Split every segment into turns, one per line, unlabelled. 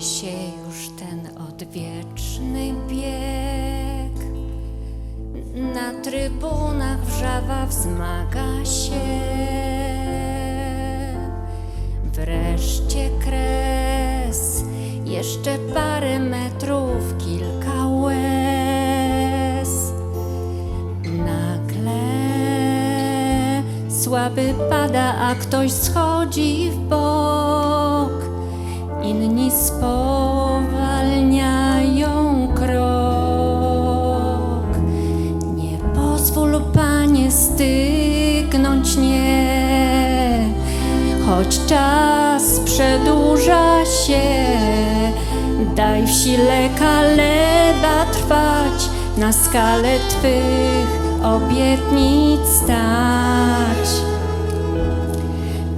się już ten odwieczny bieg. Na trybunach wrzawa wzmaga się. Wreszcie kres, jeszcze parę metrów, kilka łez. Nagle słaby pada, a ktoś schodzi w bok. Spowalniają krok. Nie pozwól, panie, stygnąć nie, choć czas przedłuża się. Daj w sile kaleba trwać, na skalę twych obietnic stać.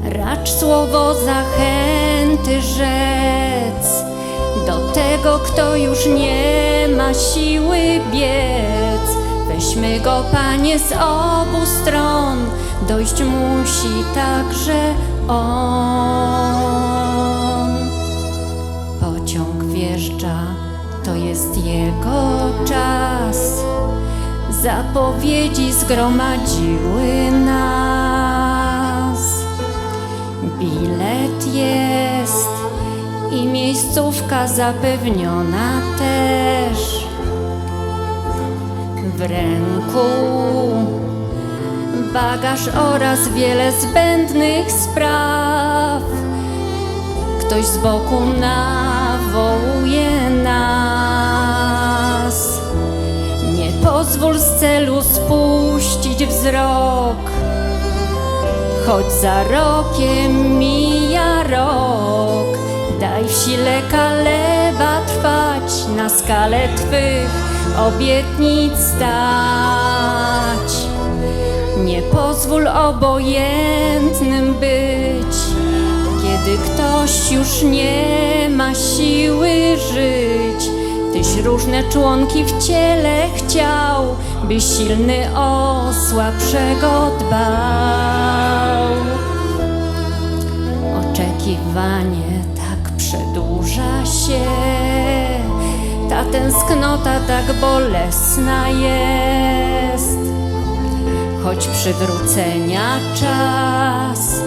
Racz słowo zachęty do tego, kto już nie ma siły biec. Weźmy go, panie, z obu stron, dojść musi także on. Pociąg wjeżdża, to jest jego czas. Zapowiedzi zgromadziły nas. Bilet jest i miejscówka zapewniona też. W ręku bagaż oraz wiele zbędnych spraw. Ktoś z boku nawołuje nas. Nie pozwól z celu spuścić wzrok. Choć za rokiem mija rok, daj w sile kaleba trwać, na skalę twych obietnic stać. Nie pozwól obojętnym być, kiedy ktoś już nie ma siły żyć. Tyś różne członki w ciele chciał, by silny o słabszego dbał. Oczekiwanie tak przedłuża się, ta tęsknota tak bolesna jest. Choć przywrócenia czas,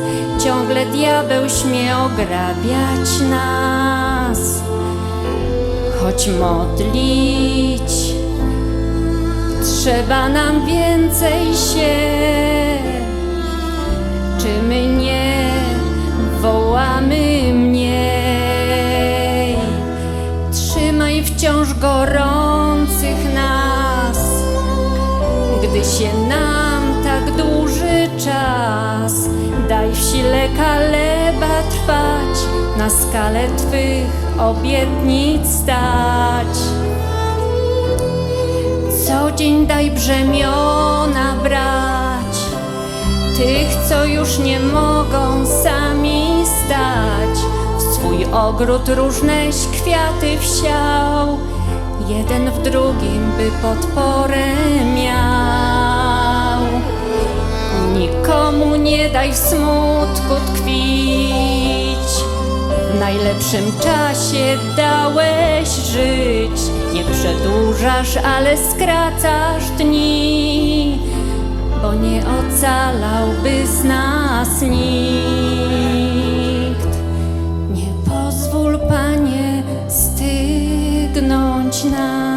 ciągle diabeł śmie ograbiać nas. Choć modlić, trzeba nam więcej się. Czy my nie się nam tak dłuży czas. Daj w sile kaleba trwać, na skalę Twych obietnic stać. Co dzień daj brzemiona brać, tych, co już nie mogą sami stać. W swój ogród różneś kwiaty wsiał, jeden w drugim by podporę miał. Nikomu nie daj w smutku tkwić, w najlepszym czasie dałeś żyć. Nie przedłużasz, ale skracasz dni, bo nie ocalałby z nas nikt. Nie pozwól, panie, stygnąć nam.